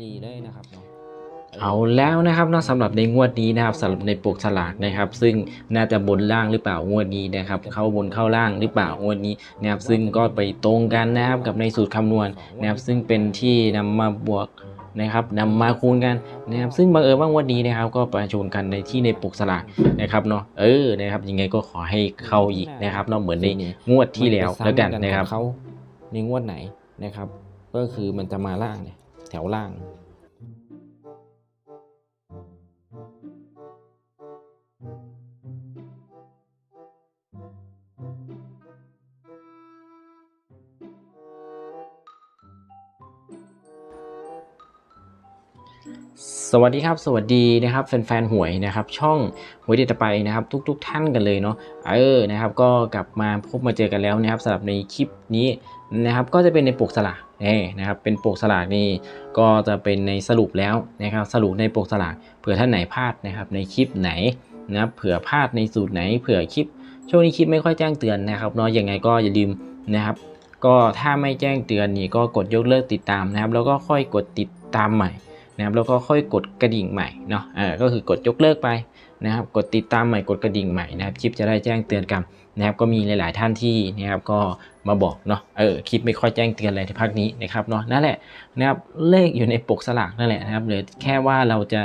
ดีเลยนะครับเนาะเอาแล้วนะครับเนาะสำหรับในงวดนี้นะครับสำหรับในปกฉลากนะครับ ซึ่งน่าจะบนล่างหรือเปล่างวดนี้นะครับ เข้าบนเข้าล่างหรือเปล่างวดนี้นะครับซึ่งก็ไปตรงกันนะครับกับในสูตรคำนวณนะครับซึ่งเป็นที่นำมาบวกนะครับนำมาคูณกันนะครับซึ่งบังเอิญว่างวดนี้นะครับ ก็ประชนกันในที่ในปกฉลากนะครับเนาะเออนะครับยังไงก็ขอให้เข้าอีกนะครับเนาะเหมือนในงวดที่แล้วแล้วกันนะครับเขาในงวดไหนนะครับ ก็คือมันจะมาล่างเนี่ย แถ สวัสดีครับ สวัสดีนะครับแฟนๆหวยนะครับ ช่องหวยเด็ดตะไปนะครับ ทุกๆท่านกันเลยเนาะเออนะครับ ก็กลับมาพบมาเจอกันแล้วนะครับสำหรับในคลิปนี้นะครับ ก็จะเป็นในปกสลากนี่นะครับ เป็นปกสลากนี่ก็จะเป็นในสรุปแล้วนะครับ สรุปในปกสลากเผื่อท่านไหนพลาดนะครับ ในคลิปไหนนะครับเผื่อพลาดในสูตรไหนเผื่อคลิป ช่วงนี้คลิปไม่ค่อยแจ้งเตือนนะครับเนาะยังไงก็อย่าลืมนะครับ ก็ถ้าไม่แจ้งเตือนนี่ก็กดยกเลิกติดตามนะครับ แล้วก็ค่อยกดติดตามใหม่ นะครับแล้วก็ค่อยกดกระดิ่งใหม่เนาะเออก็คือกดยกเลิกไปนะครับกดติดตามใหม่กดกระดิ่งใหม่นะครับคลิปจะได้แจ้งเตือนกันนะครับก็มีหลาย ๆ ท่านที่นะครับก็มาบอกเนาะเออคลิปไม่ค่อยแจ้งเตือนอะไรในภาคนี้นะครับเนาะนั่นแหละนะครับเลขอยู่ในปกสลากนั่นแหละนะครับเหลือแค่ว่าเราจะ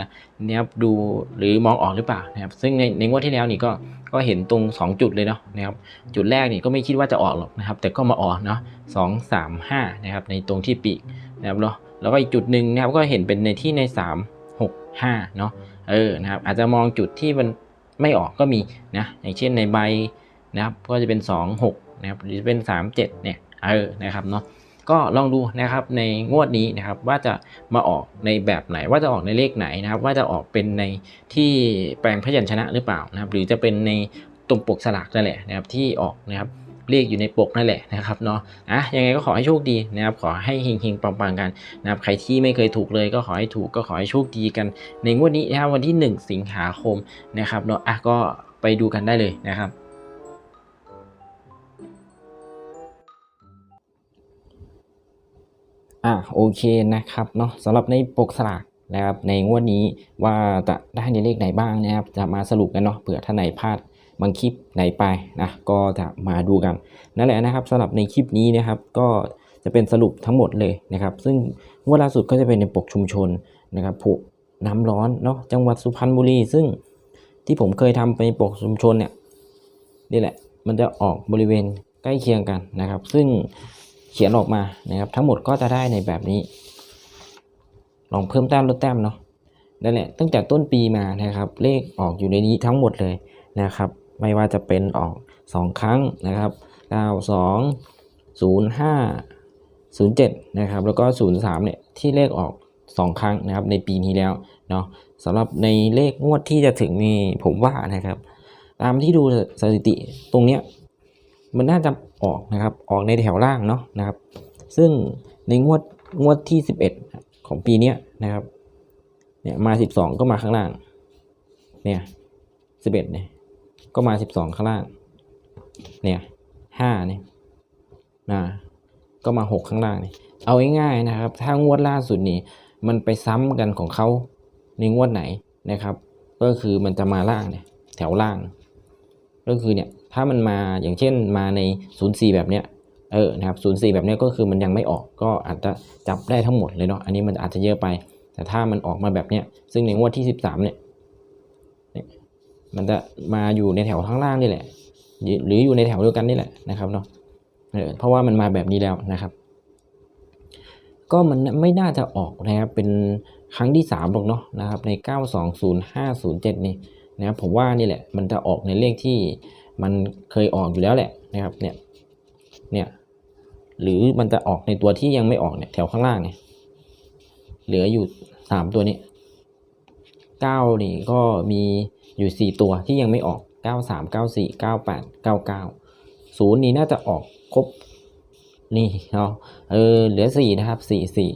นะครับดูหรือมองออกหรือเปล่านะครับซึ่งในในงวดที่แล้วนี่ก็ก็เห็นตรง 2 จุดเลยเนาะนะครับจุดแรกนี่ก็ไม่คิดว่าจะออกหรอกนะครับแต่ก็มาออกเนาะสองสามห้านะครับในตรงที่ปีกนะครับเนาะ แล้วก็อีกจุดหนึ่งนะครับก็เห็นเป็นในที่ใน 3 6 5เนาะเออนะครับอาจจะมองจุดที่มันไม่ออกก็มีนะอย่างเช่นในใบนะครับก็จะเป็น 2 6นะครับหรือเป็น 3 7เนี่ยเออนะครับเนาะก็ลองดูนะครับในงวดนี้นะครับว่าจะมาออกในแบบไหนว่าจะออกในเลขไหนนะครับ ว่าจะออกเป็นในที่แปลงพยัญชนะหรือเปล่านะครับ หรือจะเป็นในตรงปกสลากนั่นแหละนะครับที่ออกนะครับ เลขอยู่ในปกนั่นแหละนะครับเนาะอะยังไงก็ขอให้โชคดีนะครับขอให้เฮงๆปังๆกันนะครับใครที่ไม่เคยถูกเลยก็ขอให้ถูกก็ขอให้โชคดีกันในงวดนี้นะครับวันที่ 1 สิงหาคมนะครับเนาะอะก็ไปดูกันได้เลยนะครับอะโอเคนะครับเนาะสำหรับในปกสลากนะครับในงวดนี้ว่าจะได้ในเลขไหนบ้างนะครับจะมาสรุปกันเนาะเผื่อท่านไหนพลาด บางคลิปไหนไปนะก็จะมาดูกันนั่นแหละนะครับสำหรับในคลิปนี้นะครับก็จะเป็นสรุปทั้งหมดเลยนะครับ ซึ่งงวดล่าสุดก็จะเป็นในปกชุมชนนะครับผูกน้ำร้อนเนาะจังหวัดสุพรรณบุรี ซึ่งที่ผมเคยทำไปปกชุมชนเนี่ยนี่แหละมันจะออกบริเวณใกล้เคียงกันนะครับ ซึ่งเขียนออกมานะครับ ทั้งหมดก็จะได้ในแบบนี้ ลองเพิ่มแต้มลดแต้มเนาะนั่นแหละตั้งแต่ต้นปีมานะครับ เลขออกอยู่ในนี้ทั้งหมดเลยนะครับ ไม่ว่าจะเป็นออก 2 ครั้งนะครับ 92 05 07 นะครับ แล้วก็ 03 เนี่ย ที่เลขออก 2 ครั้งนะครับ ในปีนี้แล้วเนาะสำหรับในเลขงวดที่จะถึงนี่ผมว่านะครับ ตามที่ดูสถิติตรงเนี้ยมันน่าจะออกนะครับ ออกในแถวล่างเนาะนะครับ ซึ่งในงวดงวดที่ 11 ของปีเนี้ยนะครับ เนี่ยมา 12 ก็มาข้างล่าง เนี่ย 11 เนี่ย ก็มา12ข้างล่าง เนี่ย5เนี่ยนะก็มา6ข้างล่างเนี่ยเอาง่ายๆนะครับ ถ้างวดล่าสุดนี่มันไปซ้ำกันของเขาในงวดไหนนะครับ ก็คือมันจะมาล่างเนี่ยแถวล่าง ก็คือเนี่ยถ้ามันมาอย่างเช่นมาใน 04 แบบเนี้ยเออนะครับ04แบบเนี้ยก็คือมันยังไม่ออกก็อาจจะจับได้ทั้งหมดเลยเนาะอันนี้มันอาจจะเยอะไป แต่ถ้ามันออกมาแบบเนี้ยซึ่งในงวดที่ 13เนี่ย มันจะมาอยู่ในแถวข้างล่างนี่แหละ หรืออยู่ในแถวเดียวกันนี่แหละนะครับเนาะเพราะว่ามันมาแบบนี้แล้วนะครับ ก็มันไม่น่าจะออกนะครับเป็นครั้งที่สามหรอกเนาะนะครับใน 920507 นี่นะครับผมว่านี่แหละ มันจะออกในเลขที่มันเคยออกอยู่แล้วแหละนะครับเนี่ยเนี่ยหรือมันจะออกในตัวที่ยังไม่ออกเนี่ยแถวข้างล่างเนี่ยเหลืออยู่สามตัวนี้เก้านี่ก็มี อยู่สี่ตัวที่ยังไม่ออกเก้าสามเก้าสี่เก้าแปดเก้าเก้าศูนย์นี่น่าจะออกครบ นี่เนาะเออเหลือสี่นะครับสี่สี่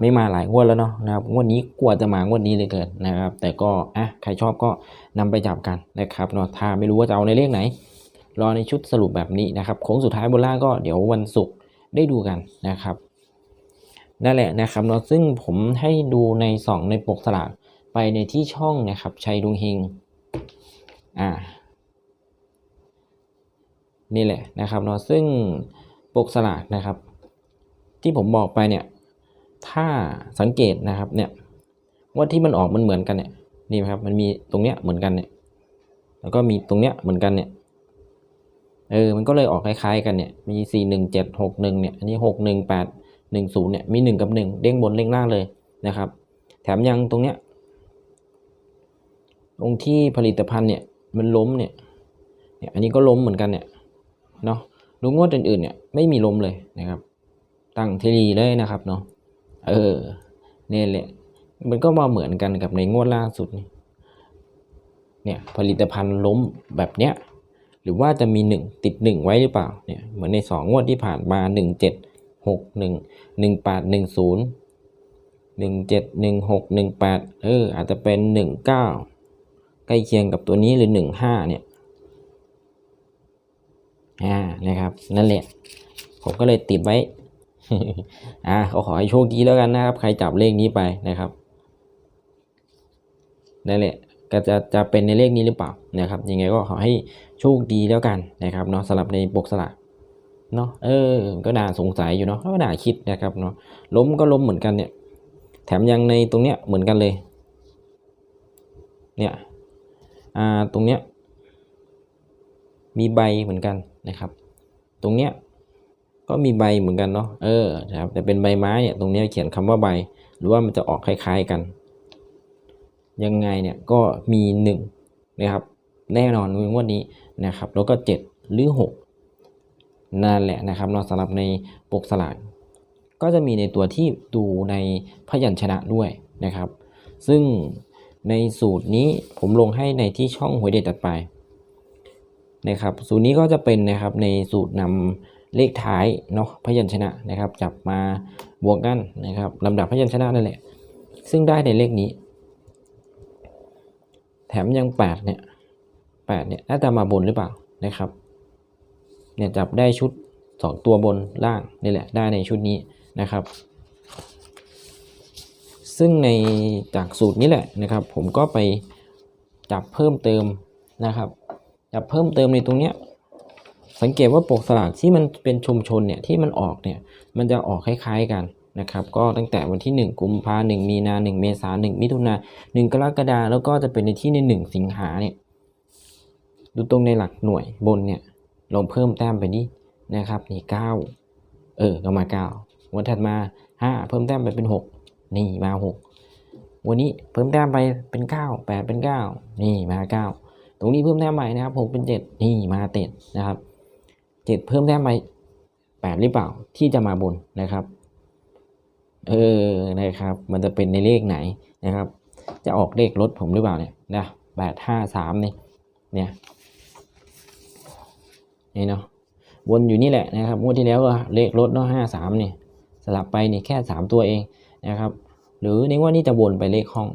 ไม่มาหลายงวดแล้วเนาะนะครับงวดนี้กลัวจะมางวดนี้เลยเกินนะครับ แต่ก็อะใครชอบก็นำไปจับกันนะครับเนาะถ้าไม่รู้ว่าจะเอาในเลขไหน รอในชุดสรุปแบบนี้นะครับโค้งสุดท้ายบนล่างก็เดี๋ยววันศุกร์ได้ดูกันนะครับนั่นแหละนะครับเนาะซึ่งผมให้ดูในสองในปกสลากไปในที่ช่องนะครับชัยดวงเฮง อ่านี่แหละนะครับเนาะซึ่งปกสลากนะครับ ที่ผมบอกไปเนี่ยถ้าสังเกตนะครับเนี่ยว่าที่มันออกมันเหมือนกันเนี่ยนี่ครับมันมีตรงเนี้ยเหมือนกันเนี่ยแล้วก็มีตรงเนี้ยเหมือนกันเนี่ยเออมันก็เลยออกคล้ายๆกันเนี่ยมีสี่หนึ่งเจ็ดหกหนึ่งเนี่ยอันนี้หกหนึ่งแปดหนึ่งศูนย์เนี่ยมีหนึ่งกับหนึ่งเด้งบนเด้งล่างเลยนะครับ แถมยังตรงเนี้ยตรงที่ผลิตภัณฑ์เนี่ย มันล้มเนี่ยเนี่ยอันนี้ก็ล้มเหมือนกันเนี่ยเนาะดูงวดอื่นๆเนี่ยไม่มีล้มเลยนะครับ ตั้งทีรีเลยนะครับเนาะเออเนี่ยแหละมันก็มาเหมือนกันกับในงวดล่าสุดนี่เนี่ยผลิตภัณฑ์ล้มแบบเนี้ยหรือว่าจะมีหนึ่งติดหนึ่งไว้หรือเปล่าเนี่ยเหมือนในสองงวดที่ผ่านมาหนึ่งเจ็ดหกหนึ่งหนึ่งแปดหนึ่งศูนย์หนึ่งเจ็ดหนึ่งหกหนึ่งแปดเอออาจจะเป็นหนึ่งเก้า ใกล้เคียงกับตัวนี้หรือหนึ่งห้าเนี่ยอ่านะครับ นั่นแหละ ผมก็เลยติดไว้ อ่าเขาขอให้โชคดีแล้วกันนะครับ ใครจับเลขนี้ไปนะครับ นั่นแหละ ก็จะจะเป็นในเลขนี้หรือเปล่านะครับ ยังไงก็ขอให้โชคดีแล้วกันนะครับเนาะสำหรับในปกสลากเนาะ เออ ก็น่าสงสัยอยู่เนาะ ก็น่าคิดนะครับเนาะ ล้มก็ล้มเหมือนกันเนี่ย แถมยังในตรงเนี้ยเหมือนกันเลย เนี่ย ตรงเนี้ยมีใบเหมือนกันนะครับ ตรงเนี้ยก็มีใบเหมือนกันเนาะเออนะครับแต่เป็นใบไม้เนี่ยตรงเนี้ยเขียนคำว่าใบ หรือว่ามันจะออกคล้ายๆกัน ยังไงเนี่ยก็มีหนึ่งนะครับแน่นอนในงวดนี้นะครับ แล้วก็เจ็ดหรือหกนั่นแหละนะครับเนาะสำหรับในปกสลากก็จะมีในตัวที่ดูในพยัญชนะด้วยนะครับ ซึ่ง ในสูตรนี้ผมลงให้ในที่ช่องหวยเด็ดตัดไปนะครับสูตรนี้ก็จะเป็นนะครับในสูตรนำเลขท้ายเนาะพยัญชนะนะครับ จับมาบวกกันนะครับลำดับพยัญชนะนั่นแหละ ซึ่งได้ในเลขนี้ แถมยังแปดเนี่ยแปดเนี่ยน่าจะมาบนหรือเปล่านะครับเนี่ยจับได้ชุดสองตัวบนล่างนี่แหละได้ในชุดนี้นะครับ ซึ่งในจากสูตรนี้แหละนะครับ ผมก็ไปจับเพิ่มเติมนะครับจะเพิ่มเติมในตรงเนี้ยสังเกตว่าปกสลากที่มันเป็นชุมชนเนี่ยที่มันออกเนี่ยมันจะออกคล้ายๆกันนะครับ ก็ตั้งแต่วันที่ 1 กุมภาหนึ่งมีนาหนึ่งเมษาหนึ่งมิถุนาหนึ่งกรกฎาแล้วก็จะเป็นในที่ในหนึ่งสิงหาเนี่ยดูตรงในหลักหน่วยบนเนี่ยลองเพิ่มแต้มไปดินะครับนี่เก้าเออก็มาเก้าวันถัดมาห้าเพิ่มแต้มไปเป็นหก นี่มาหกวันนี้เพิ่มแต้มไปเป็นเก้าแปดเป็นเก้านี่มาเก้าตรงนี้เพิ่มแต้มใหม่นะครับหกเป็นเจ็ดนี่มาเต็ดนะครับเจ็ดเพิ่มแต้มไปแปดหรือเปล่าที่จะมาบนนะครับเออนะครับ มันจะเป็นในเลขไหนนะครับ จะออกเลขรถผมหรือเปล่าเนี่ยนะแปดห้าสามนี่เนี่ยนี่เนาะวนอยู่นี่แหละนะครับงวดที่แล้วก็เลขรถเนาะห้าสามนี่สลับไปนี่แค่สามตัวเอง นะครับ หรือในว่านี่จะวนไปเลขห้อง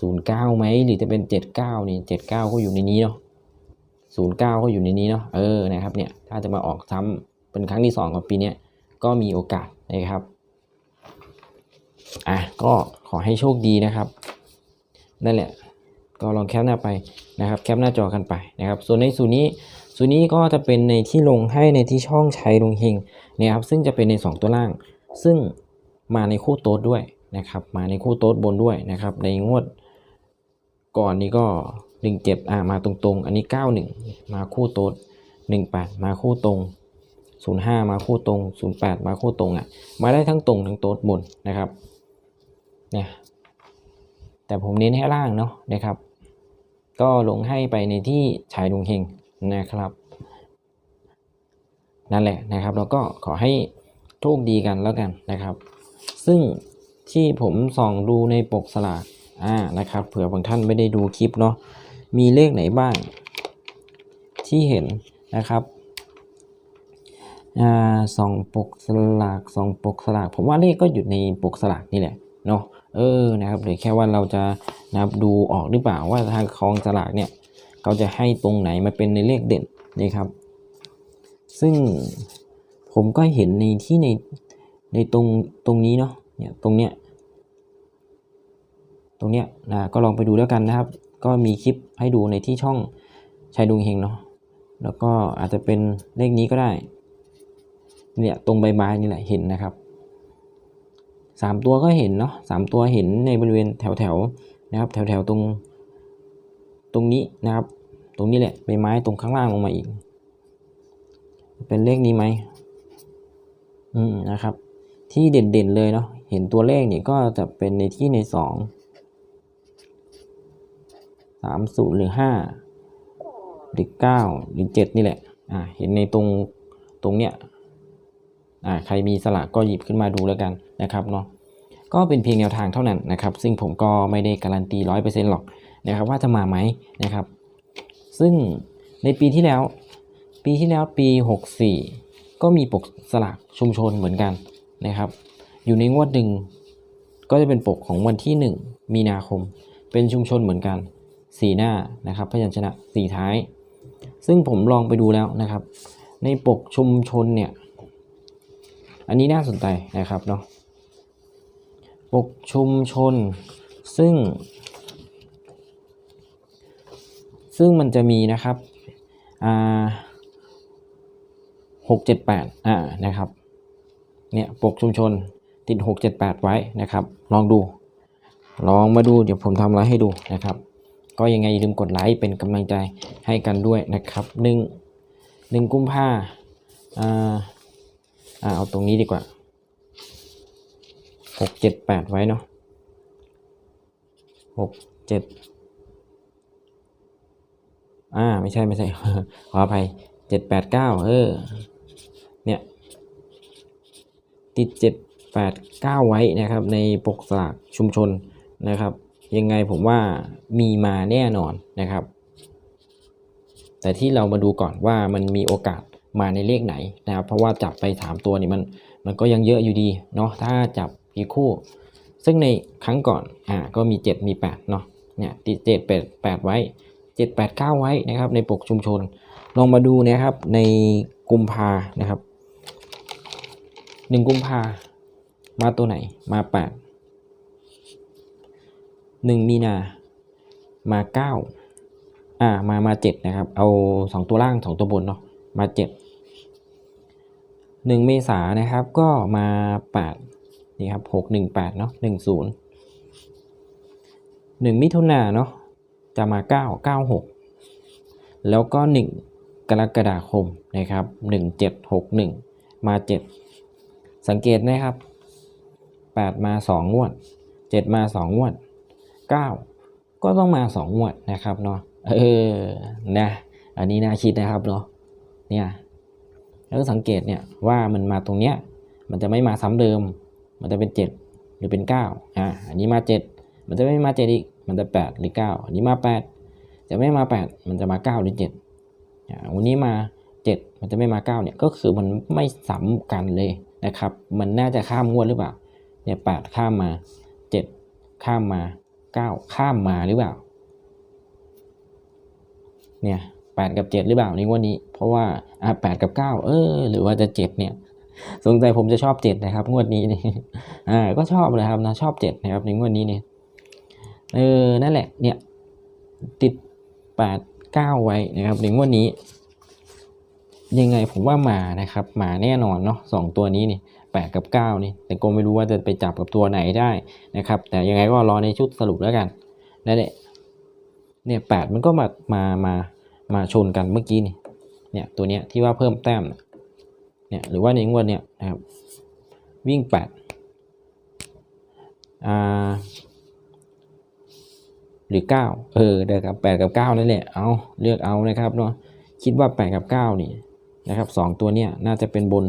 ศูนย์เก้าไหมหรือจะเป็นเจ็ดเก้านี่เจ็ดเก้าก็อยู่ในนี้เนาะศูนย์เก้าก็อยู่ในนี้เนาะเออนะครับเนี่ยถ้าจะมาออกซ้ำเป็นครั้งที่สองของปีนี้ก็มีโอกาสนะครับอะก็ขอให้โชคดีนะครับนั่นแหละก็ลองแคปหน้าไปนะครับแคปหน้าจอกันไปนะครับ ส่วนในสูตรนี้สูตรนี้ก็จะเป็นในที่ลงให้ในที่ช่องชัยลงเฮงนะครับซึ่งจะเป็นใน 2 ตัวล่าง ซึ่ง มาในคู่โต๊ดด้วยนะครับมาในคู่โต๊ดบนด้วยนะครับในงวดก่อนนี้ก็หนึ่งเจ็ดอ่ามาตรงๆ อันนี้เก้าหนึ่งมาคู่โต๊ดหนึ่งแปดมาคู่ตรงศูนย์ห้ามาคู่ตรงศูนย์แปดมาคู่ตรงอะมาได้ทั้งตรงทั้งโต๊ดบนนะครับเนี่ยแต่ผมเน้นให้ล่างเนาะนะครับ ก็ลงให้ไปในที่ชายดวงเฮงนะครับ นั่นแหละนะครับแล้วก็ขอให้โชคดีกันแล้วกันนะครับ ซึ่งที่ผมส่องดูในปกสลากอ่านะครับ เผื่อบางท่านไม่ได้ดูคลิปเนาะมีเลขไหนบ้าง ที่เห็นนะครับอ่าส่องปกสลากส่องปกสลาก ผมว่าเลขก็อยู่ในปกสลากนี่แหละเนาะเออนะครับหรือแค่ว่าเราจะนะครับดูออกหรือเปล่าว่าทางคลองสลากเนี่ยเขาจะให้ตรงไหนมาเป็นในเลขเด่นนี่ครับ ซึ่งผมก็เห็นในที่ใน ในตรงตรงนี้เนาะเนี่ยตรงเนี้ยตรงเนี้ยนะก็ลองไปดูแล้วกันนะครับ ก็มีคลิปให้ดูในที่ช่องชายดวงเฮงเนาะแล้วก็อาจจะเป็นเลขนี้ก็ได้เนี่ยตรงใบไม้นี่แหละเห็นนะครับสามตัวก็เห็นเนาะสามตัวเห็นในบริเวณแถวแถวๆนะครับ แถวแถวๆตรง ตรงนี้นะครับ ตรงนี้แหละใบไม้ตรงข้างล่างลงมาอีก เป็นเลขนี้ไหมอืมนะครับ ที่เด่นๆเลยเนาะเห็นตัวเลขเนี่ยก็จะเป็นในที่ในสองสามศูนย์หรือห้าหรือเก้าหรือเจ็ดนี่แหละอ่าเห็นในตรงตรงเนี้ยอ่าใครมีสลากก็หยิบขึ้นมาดูแล้วกันนะครับเนาะก็เป็นเพียงแนวทางเท่านั้นนะครับ ซึ่งผมก็ไม่ได้การันตีร้อยเปอร์เซ็นต์หรอกนะครับ ว่าจะมาไหมนะครับ ซึ่งในปีที่แล้ว ปีที่แล้วปี 64 ก็มีปกสลากชุมชนเหมือนกัน นะครับ อยู่ในงวดหนึ่งก็จะเป็นปกของวันที่ 1 มีนาคม เป็นชุมชนเหมือนกันสีหน้านะครับ พยัญชนะสีท้าย ซึ่งผมลองไปดูแล้วนะครับ ในปกชุมชนเนี่ย อันนี้น่าสนใจนะครับเนาะปกชุมชน ซึ่ง ซึ่งมันจะมีนะครับอ่าหกเจ็ดแปดอ่านะครับ เนี่ยปกชุมชนติดหกเจ็ดแปดไว้นะครับ ลองดู ลองมาดูเดี๋ยวผมทำอะไรให้ดูนะครับ ก็ยังไงอย่าลืมกดไลค์เป็นกำลังใจให้กันด้วยนะครับหนึ่งหนึ่งกุมภาอ่าอ่าเอาตรงนี้ดีกว่าหกเจ็ดแปดไว้เนาะหกเจ็ดอ่าไม่ใช่ไม่ใช่ขออภัยเจ็ดแปดเก้าเออเนี่ย ติดเจ็ดแปดเก้าไว้นะครับในปกสลากชุมชนนะครับยังไงผมว่ามีมาแน่นอนนะครับ แต่ที่เรามาดูก่อนว่ามันมีโอกาสมาในเลขไหนนะครับ เพราะว่าจับไปสามตัวนี่มันมันก็ยังเยอะอยู่ดีเนาะถ้าจับอีกคู่ ซึ่งในครั้งก่อนอ่าก็มี 7 มี8เนาะเนี่ยติดเจ็ดแปดแปดไว้ 7 8 9 ไว้นะครับในปกชุมชน ลองมาดูนะครับในกุมภานะครับ หนึ่งกุมภามาตัวไหน มาแปดหนึ่งมีนา มาเก้าอ่า มา มาเจ็ดนะครับ เอาสองตัวล่างสองตัวบนเนาะ มาเจ็ดหนึ่งเมษานะครับ ก็มาแปดนี่ครับหกหนึ่งแปดเนาะหนึ่งศูนย์หนึ่งมิถุนาเนาะ จะมาเก้าเก้าหกแล้วก็หนึ่งกรกฎาคมนะครับหนึ่งเจ็ดหกหนึ่งมาเจ็ด สังเกตนะครับ 8 มา 2 งวด 7 มา 2 งวด 9 ก็ต้องมา 2 งวดนะครับเนาะเออนะอันนี้น่าคิดนะครับเนาะเนี่ยแล้วสังเกตเนี่ยว่ามันมาตรงเนี้ยมันจะไม่มาซ้ำเดิม มันจะเป็น 7 หรือเป็น 9อ่าอันนี้มา 7 มันจะไม่มา7อีกมันจะ 8 หรือ 9 อันนี้มา 8 จะไม่มา 8 มันจะมา 9 หรือ7อ่าวันนี้มา 7 มันจะไม่มา 9เนี่ยก็คือมันไม่ซ้ำกันเลย นะครับ มันน่าจะข้ามงวดหรือเปล่า เนี่ย8ข้ามมา7ข้ามมา9ข้ามมาหรือเปล่า เนี่ยแปดกับเจ็ดหรือเปล่าในงวันนี้ เพราะว่าอะแปดกับเก้าเออ หรือว่าจะเจ็ดเนี่ยสงสัยผมจะชอบเจ็ดนะครับ งวดนี้นี่อ่าก็ชอบเลยครับนะชอบเจ็ดนะครับในงวดนี้เนี่ยเออนั่นแหละเนี่ยติดแปดเก้าไว้นะครับในงวดนี้ ยังไงผมว่ามานะครับมาแน่นอนเนาะสองตัวนี้นี่แปดกับเก้านี่แต่ก็ไม่รู้ว่าจะไปจับกับตัวไหนได้นะครับ แต่ยังไงก็รอในชุดสรุปแล้วกันนั่นแหละเนี่ยแปดมันก็มามามามาชนกันเมื่อกี้นี่เนี่ยตัวเนี้ยที่ว่าเพิ่มแต้มเนี่ยหรือว่าในงวดเนี่ยนะครับวิ่งแปดอ่าหรือเก้าเออเดี๋ยวกับแปดกับเก้านั่นแหละ เอาเลือกเอานะครับเนาะ คิดว่าแปดกับเก้านี่ นะครับสองตัวเนี่ยน่าจะเป็นบน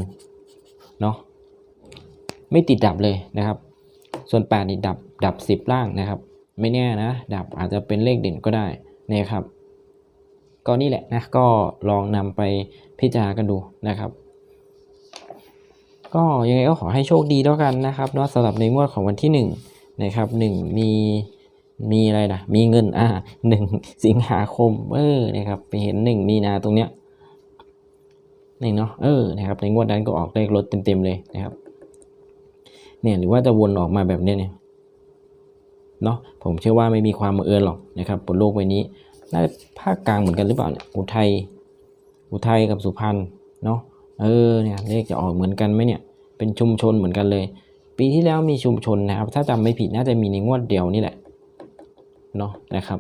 เนาะไม่ติดดับเลยนะครับ ส่วนแปดนี่ดับดับสิบล่างนะครับ ไม่แน่นะ ดับอาจจะเป็นเลขเด่นก็ได้นะครับก็นี่แหละนะก็ลองนำไปพิจารณากันดูนะครับ ก็ยังไงก็ขอให้โชคดีแล้วกันนะครับเนาะสำหรับในงวดของวันที่หนึ่งนะครับหนึ่งมีมีอะไรนะมีเงินอ่าหนึ่งสิงหาคมเออนะครับไปเห็นหนึ่งมีนาตรงเนี้ย นี่เนาะเออนะครับในงวดนั้นก็ออกเลขรถเต็มๆเลยนะครับเนี่ยหรือว่าจะวนออกมาแบบนี้เนี่ยเนาะผมเชื่อว่าไม่มีความบังเอิญหรอกนะครับบนโลกใบนี้น่าจะภาคกลางเหมือนกันหรือเปล่าเนี่ยอุทัยอุทัยกับสุพรรณเนาะเออเนี่ยเลขจะออกเหมือนกันไหมเนี่ยเป็นชุมชนเหมือนกันเลย ปีที่แล้วมีชุมชนนะครับ ถ้าจำไม่ผิดน่าจะมีในงวดเดียวนี่แหละเนาะนะครับ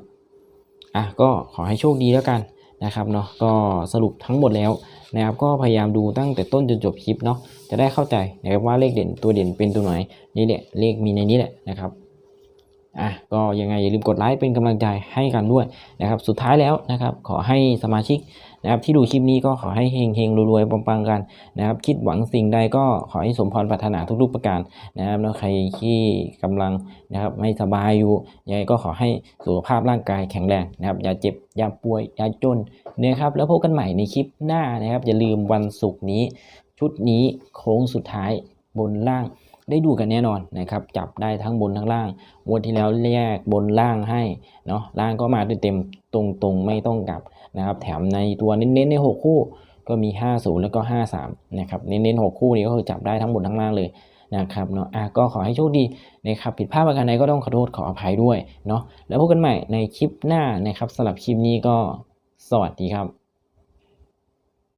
อะก็ขอให้โชคดีแล้วกัน นะครับเนาะก็สรุปทั้งหมดแล้วนะครับก็พยายามดูตั้งแต่ต้นจนจบคลิปเนาะจะได้เข้าใจนะครับว่าเลขเด่นตัวเด่นเป็นตัวไหนนี่แหละเลขมีในนี้แหละนะครับ อะก็ยังไงอย่าลืมกดไลค์เป็นกำลังใจให้กันด้วยนะครับ สุดท้ายแล้วนะครับขอให้สมาชิกนะครับที่ดูคลิปนี้ก็ขอให้เฮงๆรวยๆปังๆกันนะครับ คิดหวังสิ่งใดก็ขอให้สมพรปรารถนาทุกๆประการนะครับแล้วใครที่กำลังนะครับไม่สบายอยู่ยังไงก็ขอให้สุขภาพร่างกายแข็งแรงนะครับอย่าเจ็บอย่าป่วยอย่าจนนะครับแล้วพบกันใหม่ในคลิปหน้านะครับ อย่าลืมวันศุกร์นี้ ชุดนี้โค้งสุดท้ายบนล่าง ได้ดูกันแน่นอนนะครับจับได้ทั้งบนทั้งล่างงวดที่แล้วแยกบนล่างให้เนาะล่างก็มาเต็มๆตรงๆ ไม่ต้องกลับนะครับ แถมในตัวเน้นๆในหกคู่ก็มี 50 แล้วก็ 53 นะครับ เน้นๆ 6 คู่นี้ก็คือจับได้ทั้งบนทั้งล่างเลยนะครับเนาะอะก็ขอให้โชคดีนะครับผิดพลาดประการใดก็ต้องขอโทษขออภัยด้วยเนาะแล้วพบกันใหม่ในคลิปหน้านะครับสำหรับคลิปนี้ก็สวัสดีครับ